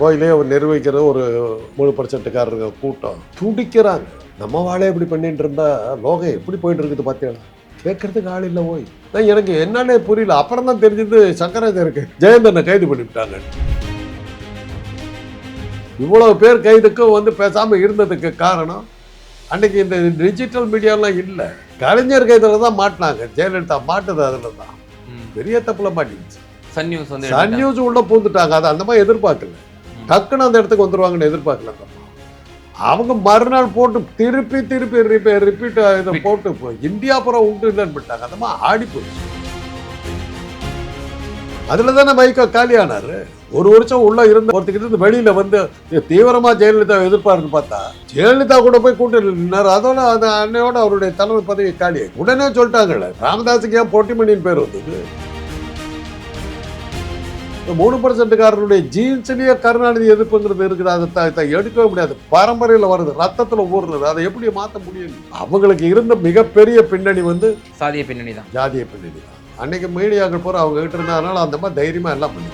கோயிலே நிர்வகிக்கிற ஒரு முழு பர்சன்ட்டுக்காரங்க கூட்டம். துடிக்கிறாங்க. நம்ம வாழே இப்படி பண்ணிட்டு இருந்தா லோகம் எப்படி போயிட்டு இருக்குது பார்த்தீங்களா கேட்கறதுக்கு ஆள் இல்லை போய் நான் எனக்கு என்னன்னே புரியல. அப்புறம் தான் தெரிஞ்சது சங்கராச்சாருக்கு ஜெயந்தனை கைது பண்ணிவிட்டாங்க. இவ்வளவு பேர் கைதுக்கும் வந்து பேசாம இருந்ததுக்கு காரணம் அன்னைக்கு இந்த டிஜிட்டல் மீடியாலாம் இல்லை. கலைஞர் கைதுல தான் மாட்டினாங்க. ஜெயலலிதா மாட்டுது அதில் தான். பெரிய தப்புல மாட்டிடுச்சு சன் நியூஸ் வந்து சன் நியூஸ் உள்ள பூந்துட்டாங்க. அதை அந்த மாதிரி எதிர்பார்க்கல. டக்குன்னு அந்த இடத்துக்கு வந்துருவாங்கன்னு எதிர்பார்க்கல அந்த. அவங்க மறுநாள் போட்டு திருப்பி திருப்பி ரிப்பீட் ரிப்பீட் இதை. போட்டு இந்தியா புறம் உண்டு இல்லைன்னு விட்டாங்க. அந்த மாதிரி ஆடி போச்சு. அதுல தானே மைக்கோ காலியானாரு ஒரு வருஷம் உள்ள இருந்த ஒருத்தக்கிட்ட இருந்து வெளியில வந்து தீவிரமா ஜெயலலிதா எதிர்பார்த்து பார்த்தா ஜெயலலிதா கூட போய் கூட்டு நின்னாரு. அதோட அந்த அன்னையோட அவருடைய தலைவர் பதவி காலி உடனே சொல்லிட்டாங்கல்ல ராமதாஸுக்கு ஏன் போட்டிமணின்னு பேர் வந்தது? இந்த மூணு பர்சன்ட்காரனுடைய ஜீன்ஸ்லயே கருணாநிதி எதிர்ப்புங்கிறது இருக்குது. அதை எடுக்கவே முடியாது. பரம்பரையில் வருது. ரத்தத்துல ஊறுறது அதை எப்படி மாற்ற முடியும்? அவங்களுக்கு இருந்த மிகப்பெரிய பின்னணி வந்து சாதிய பின்னணி தான். ஜாதிய பின்னணி தான். அன்னைக்கு மீடியாக்கள் பூரா அவங்க கிட்ட இருந்ததுனால அந்த மாதிரி தைரியமா எல்லாம் பண்ணி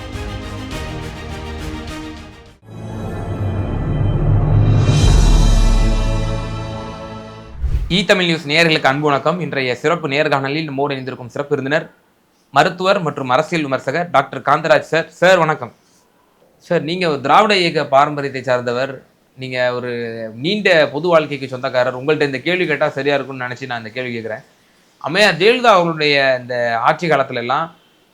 இ தமிழ் நியூஸ் நேயர்களுக்கு அன்பு வணக்கம். இன்றைய சிறப்பு நேர்காணலில் நம்மோடு இணைந்திருக்கும் சிறப்பு விருந்தினர் மருத்துவர் மற்றும் அரசியல் விமர்சகர் டாக்டர் காந்தராஜ் சார். சார் வணக்கம். சார் நீங்கள் ஒரு திராவிட இயக்க பாரம்பரியத்தை சார்ந்தவர். நீங்கள் ஒரு நீண்ட பொது வாழ்க்கைக்கு சொந்தக்காரர். உங்கள்கிட்ட இந்த கேள்வி கேட்டால் சரியாக இருக்கும்னு நினச்சி நான் இந்த கேள்வி கேட்குறேன் அம்மையார் ஜெயலலிதா அவர்களுடைய இந்த ஆட்சி காலத்துல எல்லாம்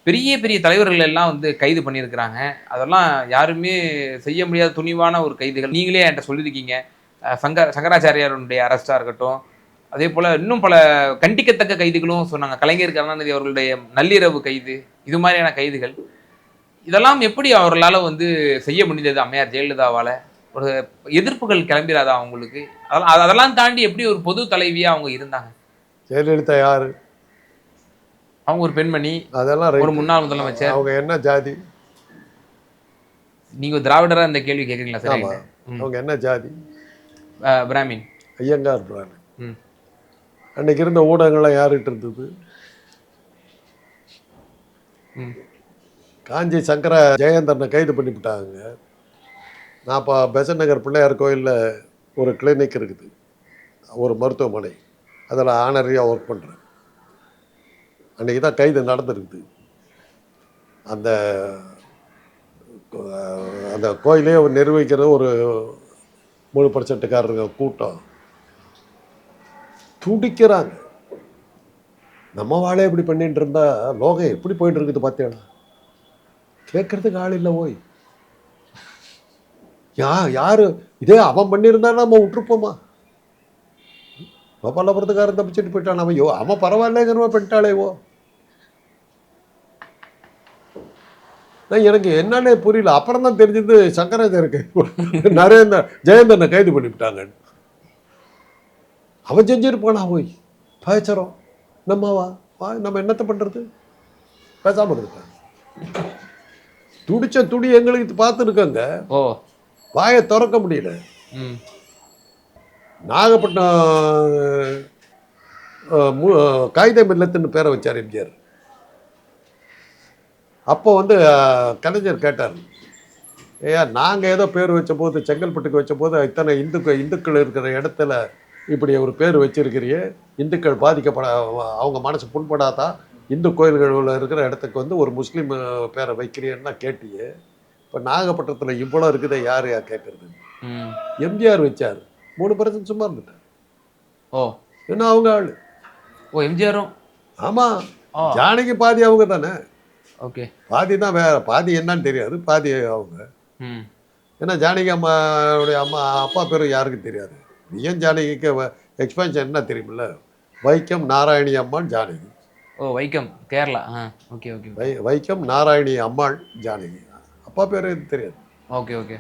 பெரிய பெரிய தலைவர்கள் எல்லாம் வந்து கைது பண்ணியிருக்கிறாங்க. அதெல்லாம் யாருமே செய்ய முடியாத துணிவான ஒரு கைதுகள். நீங்களே என்கிட்ட சொல்லியிருக்கீங்க. சங்க சங்கராச்சாரியாருடைய அரெஸ்டாக இருக்கட்டும் அதே போல் இன்னும் பல கண்டிக்கத்தக்க கைதுகளும் சொன்னாங்க. கலைஞர் கருணாநிதி அவர்களுடைய நள்ளிரவு கைது இது மாதிரியான கைதுகள். இதெல்லாம் எப்படி அவர்களால் வந்து செய்ய முடிந்தது அம்மையார் ஜெயலலிதாவால்? ஒரு எதிர்ப்புகள் கிளம்பிடாதா அவங்களுக்கு? அதெல்லாம் அது- அதெல்லாம் தாண்டி எப்படி ஒரு பொது தலைவியாக அவங்க இருந்தாங்க? ஜெயலலிதா யாரு? அவங்க ஒரு பெண்மணி அதெல்லாம் ஒரு. முன்னாள் முதலமைச்சர். அவங்க என்ன ஜாதி? நீங்க திராவிடரா இந்த கேள்வி கேட்குறீங்களா சார். அவங்க என்ன ஜாதி? பிராமின். ஐயங்கார் பிராணி ம். அன்னைக்கு இருந்த ஊடகங்கள்லாம் யார்கிட்ட இருந்தது? காஞ்சி சங்கர ஜெயந்தரனை கைது பண்ணிவிட்டாங்க. நான் இப்போ பெசன் நகர் பிள்ளையார் கோயிலில் ஒரு கிளினிக் இருக்குது. ஒரு மருத்துவமனை. அதில் ஆனரியாக ஒர்க் பண்ணுறேன் அன்றைக்கி தான் கைது நடந்திருக்குது. அந்த அந்த கோயிலே நிர்வகிக்கிற ஒரு மூணு பர்சன்ட்டுக்காரங்க கூட்டம். துடிக்கிறாங்க. நம்ம வாழை இப்படி பண்ணிட்டு இருந்தா லோகம் எப்படி போயிட்டு இருக்குது பார்த்தீங்களா கேட்கறதுக்கு ஆள் இல்லை ஓய். யா யாரு? இதே அவன் பண்ணியிருந்தா நம்ம விட்டுருப்போமா? பல்லபுரத்துக்காரன் தப்பிச்சுட்டு போயிட்டான். அவன் யோ அவன் பரவாயில்லைங்கிறவன் பண்ணிட்டாளே ஓ. நான் எனக்கு என்னன்னே புரியல. அப்புறம் தான் தெரிஞ்சது சங்கராச்சாருக்கு நரேந்திர ஜெயந்தனை கைது பண்ணிவிட்டாங்கன்னு. அவன் செஞ்சிருப்பானா போய். பேசுகிறோம் நம்ம வா நம்ம என்னத்தை பண்ணுறது பேசாமல் இருக்காங்க துடிச்ச துடி எங்களுக்கு பார்த்துருக்கோங்க. ஓ. வாயை திறக்க முடியல. நாகப்பட்டினம் காகித மில்லத்துன்னு பேரை வச்சார் எம்ஜிஆர். அப்போ வந்து கலைஞர் கேட்டார். ஏயா நாங்கள் ஏதோ பேர் வச்ச போது செங்கல்பட்டுக்கு வச்ச போது இத்தனை இந்துக்கள் இந்துக்கள் இருக்கிற இடத்துல இப்படி ஒரு பேர் வச்சிருக்கிறியே இந்துக்கள் பாதிக்கப்பட அவங்க மனசு புண்படாதா? இந்து கோயில்களில் இருக்கிற இடத்துக்கு வந்து ஒரு முஸ்லீம் பேரை வைக்கிறியன்னா கேட்டியே இப்போ நாகப்பட்டினத்தில் இவ்வளோ இருக்குதே யார் யார் கேட்குறது? எம்ஜிஆர் வச்சார். மூணு பர்சன்ட் சும்மா இருந்துட்டார் ஓ. என்ன அவங்க ஆளு? ஓ எம்ஜிஆரும்? ஆமா. ஓ ஜானகி பாதி அவங்க தானே? ஓகே. பாதி தான் வேற பாதி என்னன்னு தெரியாது பாதி அவங்க. ஏன்னா ஜானகி அம்மாவுடைய அம்மா அப்பா பேரும் யாருக்கும் தெரியாது. ஏன் ஜானகிக்கு எக்ஸ்பென்ஷன் என்ன தெரியுமில்ல? வைக்கம் நாராயணி அம்மாள் ஜானகி. ஓ வைக்கம் கேரளா. ஆ ஓகே ஓகே வை வைக்கம் நாராயணி அம்மாள் ஜானகி. அப்பா பேரு எனக்கு தெரியாது. Okay okay.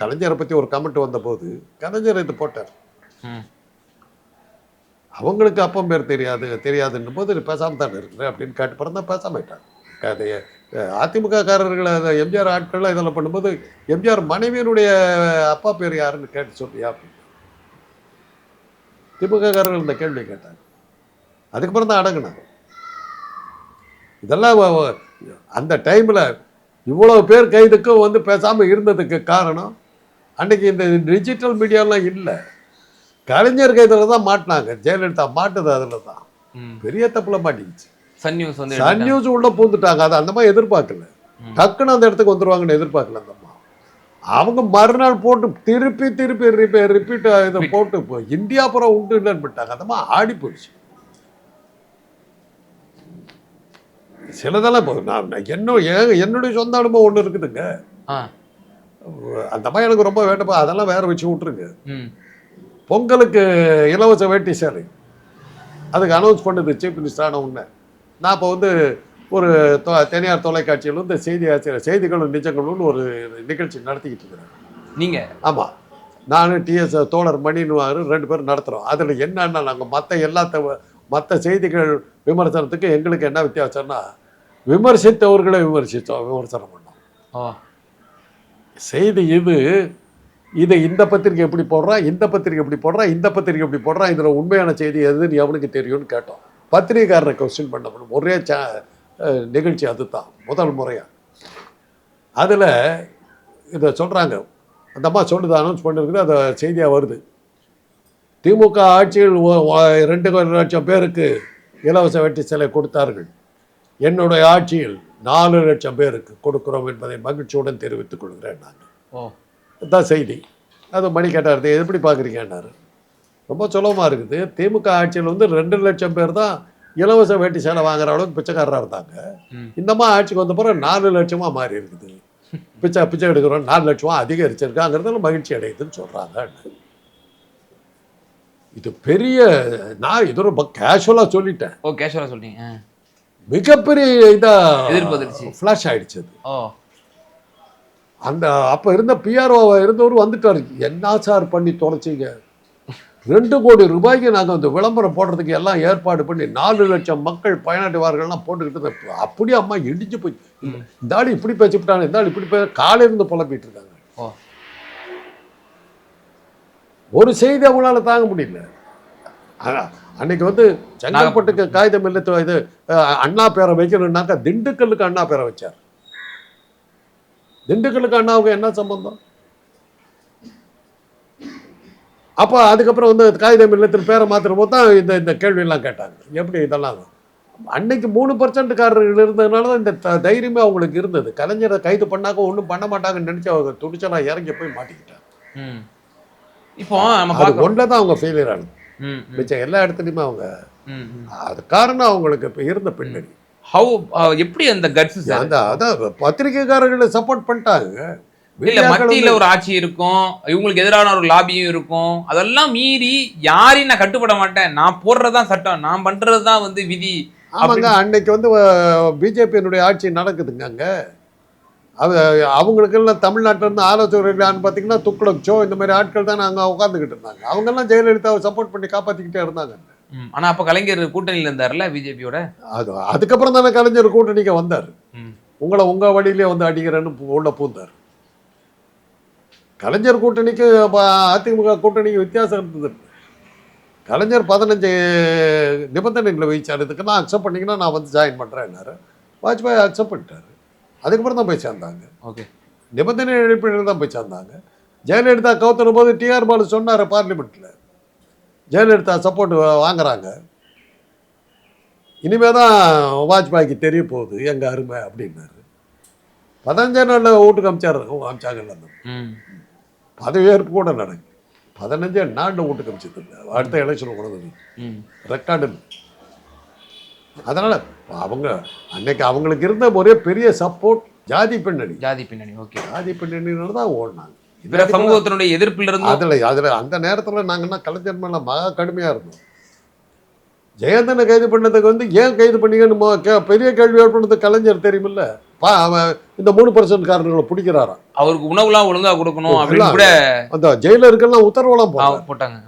கலைஞரை பற்றி ஒரு கமெண்ட் வந்தபோது கலைஞர் இது போட்டார். அவங்களுக்கு அப்பம் பேர் தெரியாது தெரியாதுன்னும் போது நீ பேசாம தானே இருக்கிற அப்படின்னு கேட்டு பிறந்தா பேசாமட்டாங்க கதைய அதிமுக காரர்களை அந்த எம்ஜிஆர் ஆட்கள்லாம் இதெல்லாம் பண்ணும்போது எம்ஜிஆர் மனைவியினுடைய அப்பா பேர் யாருன்னு கேட்டு சொல்லியா அப்படின்னு. திமுக காரர்கள் இந்த கேள்வி கேட்டாங்க. அதுக்கப்புறம் தான் அடங்கினாங்க. இதெல்லாம் அந்த டைமில் இவ்வளவு பேர் கைதுக்கும் வந்து பேசாமல் இருந்ததுக்கு காரணம் அன்னைக்கு இந்த டிஜிட்டல் மீடியாலாம் இல்லை. கலைஞர் கைதில் தான் மாட்டினாங்க. ஜெயலலிதா மாட்டுது அதில் தான். பெரிய தப்புல மாட்டிக்கிச்சு. சன் நியூஸ் வந்து சன் நியூஸ் உள்ள பூந்துட்டாங்க. அதை அந்த மாதிரி எதிர்பார்க்கல. டக்குன்னு அந்த இடத்துக்கு வந்துருவாங்கன்னு எதிர்பார்க்கல அந்த அம்மா. அவங்க மறுநாள் போட்டு திருப்பி திருப்பி ரிப்பீட் ரிப்பீட் இதை போட்டு இப்போ இந்தியா புறம் உண்டு இல்லைன்னு விட்டாங்க. அந்த அம்மா ஆடி போயிடுச்சு. சிலதெல்லாம் இப்போ நான் என்ன என்னுடைய சொந்த அனுபவம் ஒன்று இருக்குதுங்க. அந்த அம்மா எனக்கு ரொம்ப வேண்டப்பா அதெல்லாம் வேற வச்சு விட்ருங்க ம். பொங்கலுக்கு இலவச வேட்டி சேலை. அதுக்கு அனௌன்ஸ் பண்ணுது சீஃப் மினிஸ்டர் ஆன உடனே. நான் இப்போ வந்து ஒரு தனியார் தொலைக்காட்சியில் வந்து செய்தி ஆசிரியர் செய்திகளும் நிஜங்களும்னு ஒரு நிகழ்ச்சி நடத்திக்கிட்டு இருக்கிறேன் நீங்க? ஆமாம் நான் டிஎஸ் தோழர் மணின்னு ரெண்டு பேரும் நடத்துகிறோம் அதில் என்னன்னா நாங்கள் மற்ற எல்லாத்த மற்ற செய்திகள் விமர்சனத்துக்கு எங்களுக்கு என்ன வித்தியாசம்னா விமர்சித்தவர்களை விமர்சித்தோம் விமர்சனம் பண்ணோம். செய்தி இது இதை இந்த பத்திரிக்கை எப்படி போடுறான் இந்த பத்திரிக்கை எப்படி போடுறான் இந்த பத்திரிக்கை எப்படி போடுறான் இதில் உண்மையான செய்தி எதுன்னு எவனுக்கு தெரியும்னு கேட்டோம். பத்திரிகைக்காரரை கொஸ்டின் பண்ண முடியும். ஒரே சே நிகழ்ச்சி அதுதான் முதல் முறையாக அதில் இதை சொல்கிறாங்க அந்த அம்மா சொல்லுது அனௌன்ஸ் பண்ணிருக்குது அது செய்தியாக வருது. திமுக ஆட்சியில் ரெண்டு லட்சம் பேருக்கு இலவச வெட்டி சிலை கொடுத்தார்கள். என்னுடைய ஆட்சியில் நாலு லட்சம் பேருக்கு கொடுக்கிறோம் என்பதை மகிழ்ச்சியுடன் தெரிவித்துக் கொள்கிறேன் நான். ஓ. இதுதான் செய்தி. அது மணி கேட்டார் "இது எப்படி பார்க்குறீங்கன்னாரு? ரொம்ப சுலபமாக இருக்குது. திமுக ஆட்சியில் வந்து ரெண்டு லட்சம் பேர் தான் இலவச வேட்டி சேலை வாங்குற அளவுக்கு பிச்சைக்காரராக இருந்தாங்க. ம். இந்தம்மா ஆட்சிக்கு வந்த பிறகு நாலு லட்சமாக மாறி இருக்குது. பிச்சை பிச்சை எடுக்கிறோம் நாலு லட்சமா அதிகரிச்சிருக்காங்கிறதுல மகிழ்ச்சி அடையுதுன்னு சொல்கிறாங்க இது பெரிய நான் இது ரொம்ப கேஷுவலாக சொல்லிட்டேன். ஓ கேஷுவலா சொல்றீங்க. ஆ. மிகப்பெரிய இதாக. ஃப்ளாஷ் ஆயிடுச்சு அது. அந்த அப்போ இருந்த பிஆர்ஓ இருந்தவர் வந்துட்டார். என்ன சார் பண்ணி தொலைச்சிங்க? ரெண்டு கோடி ரூபாய்க்கு நாங்கள் அந்த விளம்பரம் போடுறதுக்கு எல்லாம் ஏற்பாடு பண்ணி நாலு லட்சம் மக்கள் பயனடைவார்கள்லாம் போட்டுக்கிட்டு. அப்படியே அம்மா இடிஞ்சு போய் இந்த ஆள் இப்படி பேசிவிட்டாங்க இந்த ஆள் இப்படி பே காலையிலிருந்து புலம்பிட்டு இருக்காங்க. ஒரு செய்தி அவங்களால தாங்க முடியல. அன்னைக்கு வந்து செங்கல்பட்டுக்கு காகிதம் இல்லத்து இது அண்ணா பேரை வைக்கணும்னாக்கா திண்டுக்கல்லுக்கு அண்ணா பேரை வச்சார். திண்டுக்கல்லுக்கு அண்ணாவுக்கு என்ன சம்பந்தம்? அப்போ அதுக்கப்புறம் வந்து காகிதம் இல்லத்தின் பேரை போது தான் இந்த இந்த கேள்வியெல்லாம் கேட்டாங்க. எப்படி இதெல்லாம்? அன்னைக்கு மூணு பர்சன்ட்காரர்கள் இருந்ததுனால தான் இந்த தைரியமே அவங்களுக்கு இருந்தது. கலைஞரை கைது பண்ணாக்க ஒன்றும் பண்ண மாட்டாங்கன்னு நினச்சி அவங்க துடிச்சலாம் இறங்கி போய் மாட்டிக்கிட்டாங்க. இப்போ அது ஒன்றில் தான் அவங்க ஃபெயிலியர் ஆனது. மிச்சம் எல்லா இடத்துலையுமே அவங்க அது காரணம் அவங்களுக்கு இப்போ இருந்த பின்னணி. ஹவு எப்படி அந்த கட்ஸ் அந்த அதான் பத்திரிகைக்காரர்களை சப்போர்ட் பண்ணிட்டாங்க. இல்ல மத்தியில ஒரு ஆட்சி இருக்கும் இவங்களுக்கு எதிரான ஒரு லாபியும் இருக்கும். அதெல்லாம் மீறி யாரையும் நான் கட்டுப்பட மாட்டேன். நான் போடுறதுதான் சட்டம். நான் பண்றதுதான் வந்து விதி ஆமாங்க. அன்னைக்கு வந்து பிஜேபியினுடைய ஆட்சி நடக்குதுங்க அங்க. அது அவங்களுக்கெல்லாம் தமிழ்நாட்டில இருந்து ஆலோசகர்களான்னு பார்த்தீங்கன்னா துக்ளக் சோ இந்த மாதிரி ஆட்கள் தான் அங்கே உட்காந்துக்கிட்டு இருந்தாங்க. அவங்கெல்லாம் ஜெயலலிதாவை சப்போர்ட் பண்ணி காப்பாற்றிக்கிட்டே இருந்தாங்க. ஆனா அப்ப கலைஞர் கூட்டணியில இருந்தாருல்ல பிஜேபியோட? அது அதுக்கப்புறம் தானே கலைஞர் கூட்டணிக்கு வந்தார். உங்களை உங்க வழியிலே வந்து அடிக்கிறேன்னு உள்ள பூந்தார். கலைஞர் கூட்டணிக்கு அதிமுக கூட்டணிக்கு வித்தியாசம் இருந்தது. கலைஞர் பதினஞ்சு நிபந்தனைகளை வச்சார் இதுக்கெல்லாம் அக்செப்ட் பண்ணீங்கன்னா நான் வந்து ஜாயின் பண்ணுறேன்னாரு வாஜ்பாய் அக்செப்ட் பண்ணிட்டாரு. அதுக்கப்புறம் தான் போய் சேர்ந்தாங்க. ஓகே. நிபந்தனை அடிப்படையில் தான் போய் சேர்ந்தாங்க. ஜெயலலிதா கவுத்துற போது டிஆர் பாலு சொன்னார் பார்லிமெண்ட்டில் ஜெயலலிதா சப்போர்ட் வாங்குறாங்க. இனிமே தான் வாஜ்பாய்க்கு தெரிய போகுது. எங்க அருமை அப்படின்னாரு. பதினஞ்சே நாளில் வீட்டுக்கு அமிச்சார் அமிச்சாங்கல்ல அந்த ம். பதவியேற்பு கூட நடக்கு பதினஞ்சே நாளில் வீட்டுக்கு அமிச்சது இல்லை அடுத்த எலெக்ஷன் கொண்டு வந்து ம். ரெக்கார்டு அதனால அவங்க அன்னைக்கு அவங்களுக்கு இருந்த ஒரே பெரிய சப்போர்ட் ஜாதி பின்னணி. ஜாதி பின்னணி ஓகே. ஜாதி பின்னணியினால தான் ஓடினாங்க. பிற சமூகத்தினுடைய எதிர்ப்புல இருந்து அதில் அதில் அந்த நேரத்தில் நாங்கன்னா கலைஞர் மேலே மகா கடுமையாக இருந்தோம். ஜெயந்தனை கைது பண்ணதுக்கு வந்து ஏன் கைது பண்ணீங்கன்னு பெரிய கேள்வி எழுப்பினது கலைஞர் தெரியுமில்ல? பா அவன் இந்த மூணு பர்சன்ட் காரர்களை பிடிக்கிறாராம். அவருக்கு உணவுலாம் ஒழுங்கா கொடுக்கணும் அப்படின்னு கூட அந்த ஜெயிலருக்கெல்லாம் உத்தரவெல்லாம் ஆ, போட்டாங்க.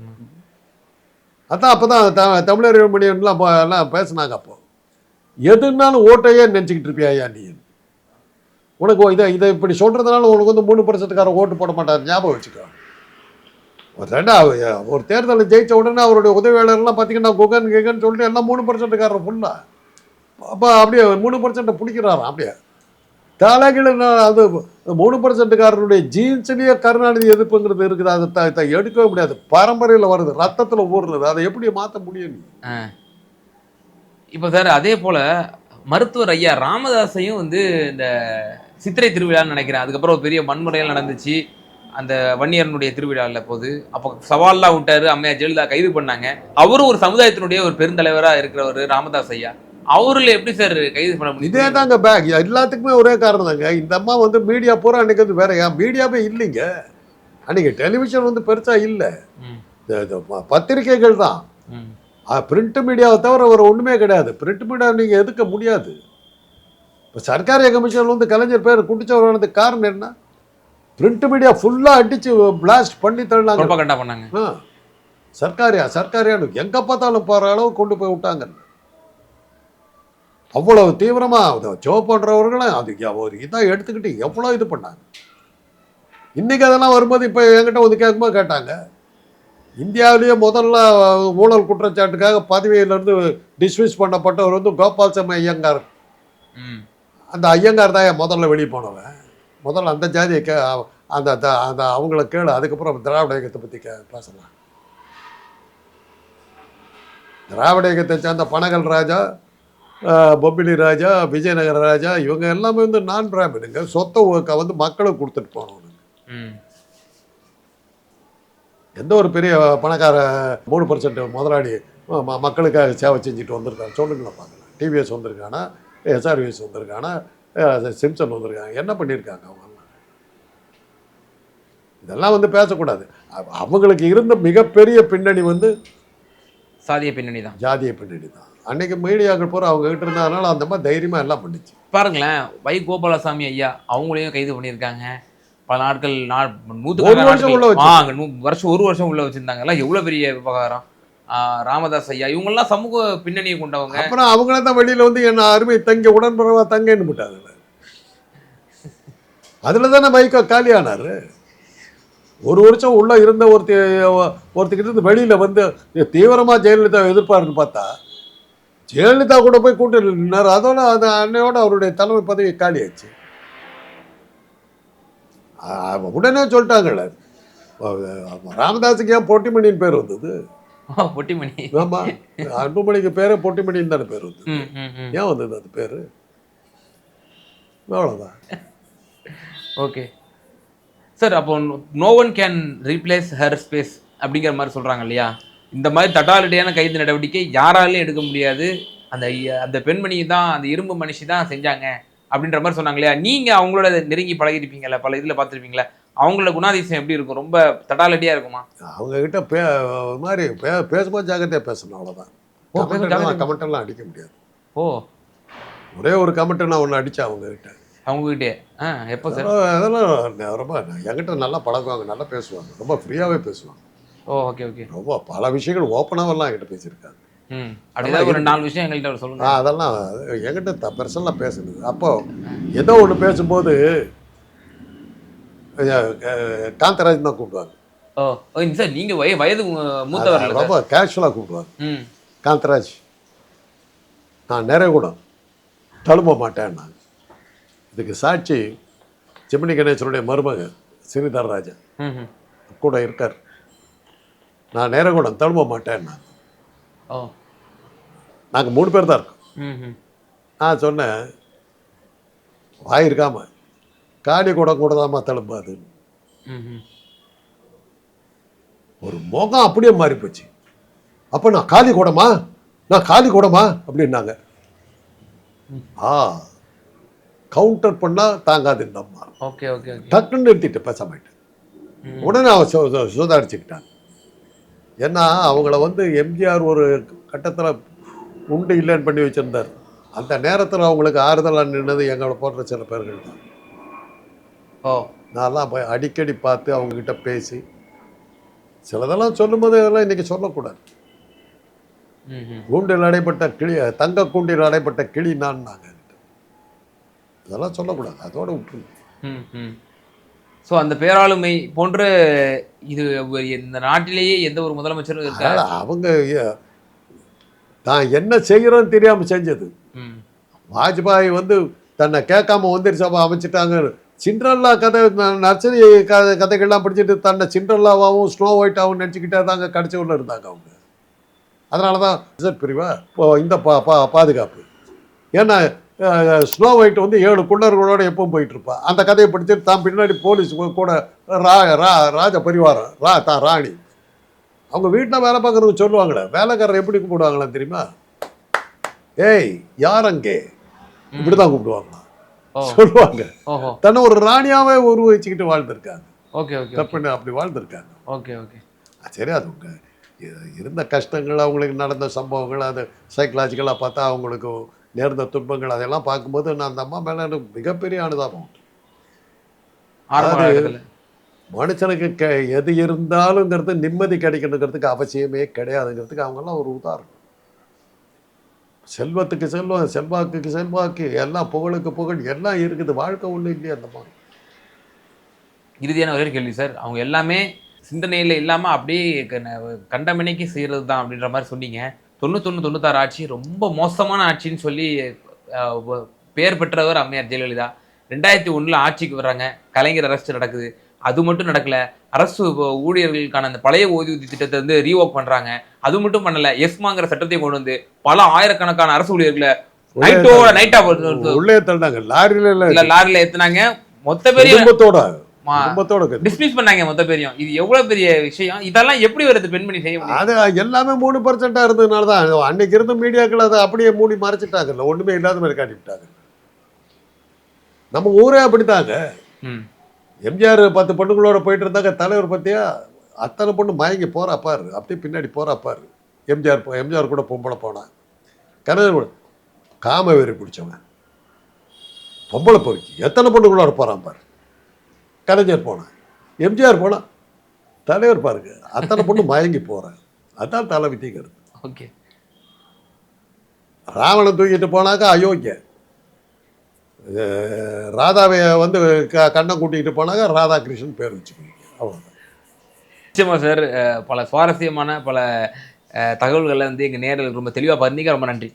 அதான் அப்போ தான் தமிழர் மணியன்லாம் எல்லாம் பேசுனாங்க அப்போ. எதுனாலும் ஓட்டையே நினச்சிக்கிட்டு இருப்பியா ஐயா நீ? உனக்கு இதை இதை இப்படி சொல்கிறதுனால உனக்கு வந்து மூணு பர்சன்ட்காரன் ஓட்டு போட மாட்டார். ஞாபகம் வச்சுக்கோ. ரெண்டா ஒரு தேர்தலில் ஜெயிச்ச உடனே அவருடைய உதவியாளர்லாம் பார்த்தீங்கன்னா குகன் கிகன் சொல்லிட்டு எல்லாம் மூணு பர்சன்ட்டுக்காரர் ஃபுல்லாக அப்போ அப்படியே மூணு பர்சன்ட்டை பிடிக்கிறாராம் அப்படியே. தலைகளை அது மூணு பர்சன்ட்காரனுடைய ஜீன்ஸ்லேயே கருணாநிதி எதிர்ப்புங்கிறது இருக்குது? அதை த- த- எடுக்கவே முடியாது. பரம்பரையில் வருது ரத்தத்தில் ஊறுறது. அதை எப்படி மாற்ற முடியும்? இப்போ சார் அதே போல் மருத்துவர் ஐயா ராமதாஸையும் வந்து இந்த சித்திரை திருவிழான்னு நினைக்கிறேன். அதுக்கப்புறம் ஒரு பெரிய வன்முறையில் நடந்துச்சு. அந்த வன்னியரனுடைய திருவிழாவில் போது அப்போ சவால்லாம் விட்டாரு அம்மையா ஜெயலலிதா கைது பண்ணாங்க. அவரும் ஒரு சமுதாயத்தினுடைய ஒரு பெருந்தலைவரா இருக்கிறவர் ராமதாஸ் ஐயா. அவரில் எப்படி சார் கைது பண்ண முடியும்? இதே தாங்க பேக் எல்லாத்துக்குமே ஒரே காரணம் தாங்க. இந்த அம்மா வந்து மீடியா பூரா அன்னைக்கு வந்து வேற மீடியாவே இல்லைங்க. அன்னைக்கு டெலிவிஷன் வந்து பெருசா இல்லை. ம், இந்த- இந்த ப- பத்திரிக்கைகள் தான். பிரிண்ட் மீடியாவை தவிர ஒரு ஒன்றுமே கிடையாது. பிரிண்ட் மீடியா நீங்கள் எதுக்க முடியாது? இப்போ சர்க்காரிய கமிஷனில் வந்து கலைஞர் பேர் குட்டிச்சவரானதுக்கு காரணம் என்ன? பிரிண்ட் மீடியா ஃபுல்லாக அடித்து பிளாஸ்ட் பண்ணி தள்ளினாங்க. பண்ணாங்க. சர்க்காரியா சர்க்காரியான்னு எங்கே பார்த்தாலும் போகிற அளவு கொண்டு போய் விட்டாங்க. அவ்வளவு தீவிரமாக ஜோ பண்ணுறவர்களும் அது ஒரு இதாக எடுத்துக்கிட்டு எவ்வளோ இது பண்ணாங்க. இன்னைக்கு அதெல்லாம் வரும்போது இப்போ என்கிட்ட வந்து கேட்கும்போது கேட்டாங்க. இந்தியாவிலேயே முதல்ல ஊழல் குற்றச்சாட்டுக்காக பதவியிலிருந்து டிஸ்மிஸ் பண்ணப்பட்டவர் வந்து கோபால் சம்ம ஐயங்கார். அந்த ஐயங்கார் தான் முதல்ல வெளியே போனவன். முதல்ல அந்த ஜாதியை கே அந்த அந்த அவங்கள கேளு அதுக்கப்புறம் திராவிட இயக்கத்தை பற்றி கே பேசலாம். திராவிட இயக்கத்தை சேர்ந்த பனகல் ராஜா ஆஹ், பொப்பிலி ராஜா விஜயநகர ராஜா இவங்க எல்லாமே வந்து நான் பிராமினுங்க. சொத்தை வந்து மக்களுக்கு கொடுத்துட்டு போனவனுங்க ம். எந்த ஒரு பெரிய பணக்கார மூணு பர்சன்ட் முதலாளி மக்களுக்காக சேவை செஞ்சுட்டு வந்திருக்காங்க சொல்லுங்களேன் பார்க்கலாம். டிவிஎஸ் வந்திருக்கானா? எஸ்ஆர்விஎஸ் வந்திருக்கானா? சிம்சன் வந்திருக்காங்க. என்ன பண்ணியிருக்காங்க அவங்க இதெல்லாம் வந்து பேசக்கூடாது. அவ- அவங்களுக்கு இருந்த மிகப்பெரிய பின்னணி வந்து சாதிய பின்னணி தான். ஜாதிய பின்னணி தான். அன்னைக்கு மீடியாக்கள் பூரா அவங்க கிட்ட இருந்ததுனால அந்த மாதிரி தைரியமாக எல்லாம் பண்ணிச்சு. பாருங்களேன் வை கோபாலசாமி ஐயா அவங்களையும் கைது பண்ணியிருக்காங்க. பல நாட்கள் நா- நூத்துக்கணக்கான ஒரு வருஷம் உள்ள வருஷம் ஒரு வருஷம் உள்ள வச்சிருந்தாங்க. எல்லாம் எவ்வளவு பெரிய விவகாரம்? ராமதாஸ் ஐயா இவங்கெல்லாம் சமூக பின்னணியை கொண்டவங்க. அப்புறம் அவங்களே தான் வெளியில் வந்து என்ன அருமை தங்க உடன்பிறவா தங்கன்னு விட்டாங்க அதில் தானே மைக்கோ காலியானார்? ஒரு வருஷம் உள்ளே இருந்த ஒருத்தி ஒருத்திக்கிட்ட இருந்து வெளியில் வந்து தீவிரமாக ஜெயலலிதா எதிர்ப்பாருன்னு பார்த்தா ஜெயலலிதா கூட போய் கூட்டு நின்னார். அதோட அந்த அன்னையோட அவருடைய தலைமை பதவி காலியாச்சு. உடனே சொல்லிட்டாங்கல்ல ராமதாஸுக்கு ஏன் பொட்டிமணின்னு பேர் வந்தது? பொட்டிமணி. ஆமா அன்புமணிக்கு பேரே பொட்டிமணின்னு தானே பேர் வந்தது ம், ம், ம். ஏன் வந்தது அது பேரு? அவ்வளோதான் ஓகே. சார் அப்போ no one can replace her space அப்படிங்கிற மாதிரி சொல்றாங்க இல்லையா? இந்த மாதிரி தட்டாலடியான கைது நடவடிக்கை யாராலையும் எடுக்க முடியாது. அந்த அந்த பெண்மணி தான் அந்த இரும்பு மனுஷி தான் செஞ்சாங்க அப்படின்ற மாதிரி சொன்னாங்க இல்லையா? நீங்க அவங்களோட நெருங்கி பழகிருப்பீங்கல்ல பல இதுல பார்த்துருப்பீங்களா அவங்களோட குணாதிசயம் எப்படி இருக்கும்? ரொம்ப தட்டாலடியா இருக்குமா? அவங்க கிட்ட பே ஒரு மாதிரி பே பேசும்போது ஜாக்கிரதையாக பேசணும் அவ்வளோதான் கமெண்ட் எல்லாம் அடிக்க முடியாது. ஓ. ஒரே ஒரு கமெண்ட் நான் ஒன்று அடித்தேன் அவங்க கிட்ட அவங்க கிட்டே ஆ எப்போ சார் அதெல்லாம் ரொம்ப என்கிட்ட நல்லா பழகுவாங்க நல்லா பேசுவாங்க. ரொம்ப ஃப்ரீயாகவே பேசுவாங்க. ஓ ஓகே ஓகே ரொம்ப பல விஷயங்கள் ஓப்பனாகலாம் என்கிட்ட பேசியிருக்காங்க ம் அப்படிதான் ஒரு நாலு விஷயம் எங்கள்கிட்ட ஒரு சொல்லுங்க. ஆ அதெல்லாம் என்கிட்ட த பெருசெல்லாம் பேசுனது. அப்போ ஏதோ ஒன்று பேசும்போது காந்தராஜ் தான் கூப்பிடுவாங்க. ஓ சார் நீங்க வய வயது மூத்தவர் ரொம்ப கேஷுவலாக கூப்பிடுவாங்க. காந்தராஜ் நான் நிறைய கூட தழும்ப மாட்டேன் நான். இதுக்கு சாட்சி ஜெமினி கணேசனுடைய மருமக ஸ்ரீதர் ராஜா. கூட இருக்கார். நான் நேரகுடம் தழும்ப மாட்டேன் நான். நாங்கள் மூணு பேர் தான் இருக்கோம். நான் சொன்னேன் வாய் இருக்காம காடி கூட கூட தாம்மா தழும்பாது ஒரு முகம் அப்படியே மாறி போச்சு. அப்போ நான் காலி கூடமா? நான் காலி கூடமா? அப்படின்னாங்க. ஆ கவுண்டர் பண்ணால் தாங்காது இந்த அம்மா. ஓகே ஓகே டக்குன்னு நிறுத்திட்டு பேச மாட்டேன். உடனே அவன் சுதாரிச்சுக்கிட்டான் ஏன்னா அவங்கள வந்து எம்ஜிஆர் ஒரு கட்டத்தில் உண்டு இல்லைன்னு பண்ணி வச்சிருந்தார். அந்த நேரத்தில் அவங்களுக்கு ஆறுதலாக நின்னது எங்களை போன்ற சில பேர்கள் தான். நான்லாம் போய் அடிக்கடி பார்த்து அவங்கக்கிட்ட பேசி சிலதெல்லாம் சொல்லும்போது இதெல்லாம் இன்றைக்கி சொல்லக்கூடாது. கூண்டில் அடைப்பட்ட கிளி தங்க கூண்டில் அடைப்பட்ட கிளி நான் நாங்கள் இதெல்லாம் சொல்லக்கூடாது அதோட விட்டுருங்க. ம் ம் ஸோ அந்த பேராளுமை போன்று இது இந்த நாட்டிலேயே எந்த ஒரு முதலமைச்சரும் இருக்க? அதனால் அவங்க தான் என்ன செய்கிறோன்னு தெரியாமல் செஞ்சது. ம். வாஜ்பாய் வந்து தன்னை கேட்காம வந்துருச்சு அப்ப அமைச்சிட்டாங்க சிண்ட்ரல்லா கதை நர்சரி கதை கதைகள்லாம் படிச்சுட்டு தன்னை சிண்ட்ரல்லாவாகவும் ஸ்னோ ஒயிட்டாகவும் நினச்சிக்கிட்டே தாங்க கடைசி உள்ள இருந்தாங்க அவங்க. அதனால தான் ரிசர்வ் பிரிவா இப்போ இந்த பா பா பாதுகாப்பு. ஏன்னா ஸ்னோ ஒயிட் வந்து ஏழு குள்ளர்களோட எப்பவும் போயிட்டு இருப்பா அந்த கதையை படிச்சுட்டு தான் பின்னாடி போலீஸ் கூட ரா ரா ராஜ பரிவாரம் ரா தான் ராணி. அவங்க வீட்டில் வேலை பார்க்குறவங்க சொல்லுவாங்களே வேலைக்காரர் எப்படி கூப்பிடுவாங்களா தெரியுமா? ஏய் யார் அங்கே? இப்படி தான் கூப்பிடுவாங்களாம். ஓ சொல்லுவாங்க. தன்னை ஒரு ராணியாவே உருவச்சிக்கிட்டு வாழ்ந்திருக்காங்க. ஓகே ஓகே கற்பனை அப்படி வாழ்ந்திருக்காங்க. Okay okay. சரி அது உங்க இருந்த கஷ்டங்கள் அவங்களுக்கு நடந்த சம்பவங்கள் அது சைக்கலாஜிக்கலாக பார்த்தா அவங்களுக்கு நேர்ந்த துன்பங்கள் அதெல்லாம் பார்க்கும்போது நான் அந்த அம்மா மேலே எனக்கு மிகப்பெரிய அனுதாபம். உண்டு. ஆரம்ப அது- காலகட்டத்துல மனுஷனுக்கு க எது இருந்தாலுங்கிறது நிம்மதி கிடைக்கணுங்கிறதுக்கு அவசியமே கிடையாதுங்கிறதுக்கு அவங்கெல்லாம் ஒரு உதாரணம். செல்வத்துக்கு செல்வம் செல்வாக்குக்கு செல்வாக்கு எல்லாம் புகழுக்கு புகழ் எல்லாம் இருக்குது. வாழ்க்கை ஒன்றும் இல்லையா அந்த மாதிரி? இறுதியான ஒரே கேள்வி சார். அவங்க எல்லாமே சிந்தனையில் இல்லாமல் அப்படியே க- செய்கிறது தான் அப்படின்ற மாதிரி சொன்னீங்க. தொண்ணூத்தொன்னு தொண்ணூத்தாறு ஆட்சி ரொம்ப மோசமான ஆட்சின்னு சொல்லி பெயர் பெற்றவர் அம்மையார் ஜெயலலிதா. ரெண்டாயிரத்தி ஒன்றில் ஆட்சிக்கு வர்றாங்க. கலைஞர் அரசு நடக்குது. அது மட்டும் நடக்கலை. அரசு ஊழியர்களுக்கான அந்த பழைய ஓய்வூதிய திட்டத்தை வந்து ரீஓக் பண்றாங்க. அது மட்டும் பண்ணல எஸ்மாங்கிற சட்டத்தையும் கொண்டு வந்து பல ஆயிரக்கணக்கான அரசு ஊழியர்களை நைட்டோட நைட்டா உள்ளே தள்ளினாங்க. லாரியில இல்ல லாரில ஏத்துனாங்க. மொத்த பேரையும் குடும்பத்தோட. டிஸ்மிஸ் பண்ணாங்க மொத்த பேரையும். இது எவ்வளவு பெரிய விஷயம்? இதெல்லாம் எப்படி வருது பெண்மணி செய்ய முடியும்? அது எல்லாமே மூணு பர்சன்டா இருந்ததுனால தான். அன்னைக்கு இருந்த மீடியாக்கள் அதை அப்படியே மூடி மறைச்சிட்டாங்கல்ல. ஒண்ணுமே இல்லாத மாதிரி காட்டிவிட்டாங்க. நம்ம ஊரே அப்படித்தாங்க. எம்ஜிஆர் பத்து பொண்ணுங்களோட போயிட்டு இருந்தாங்க தலைவர் பத்தியா? அத்தனை பொண்ணு மயங்கி போறா பாரு. அப்படியே பின்னாடி போறா பாரு. எம்ஜிஆர் போ- எம்ஜிஆர் கூட பொம்பளை போனான் கலைஞர் கூட. காமவெறி பிடிச்சவன். பொம்பளை பொறுக்கி. எத்தனை பொண்ணுங்களோட போறான் பாரு. கலைஞர் போனான் எம்ஜிஆர் போனான் தலைவர் பாருங்க. அத்தனை பொண்ணு மயங்கி போறேன் அதான் தலை வித்திங்கிறது ஓகே. ராவணன் தூக்கிட்டு போனாக்கா அயோக்கிய ராதாவை வந்து க கண்ணை கூட்டிகிட்டு போனாக்கா ராதாகிருஷ்ணன் பேர் வச்சுக்கோங்க. நிச்சயமாக சார் பல சுவாரஸ்யமான பல தகவல்களை வந்து எங்கள் நேரில் ரொம்ப தெளிவாக பகிர்ந்தீங்க. ரொம்ப நன்றி.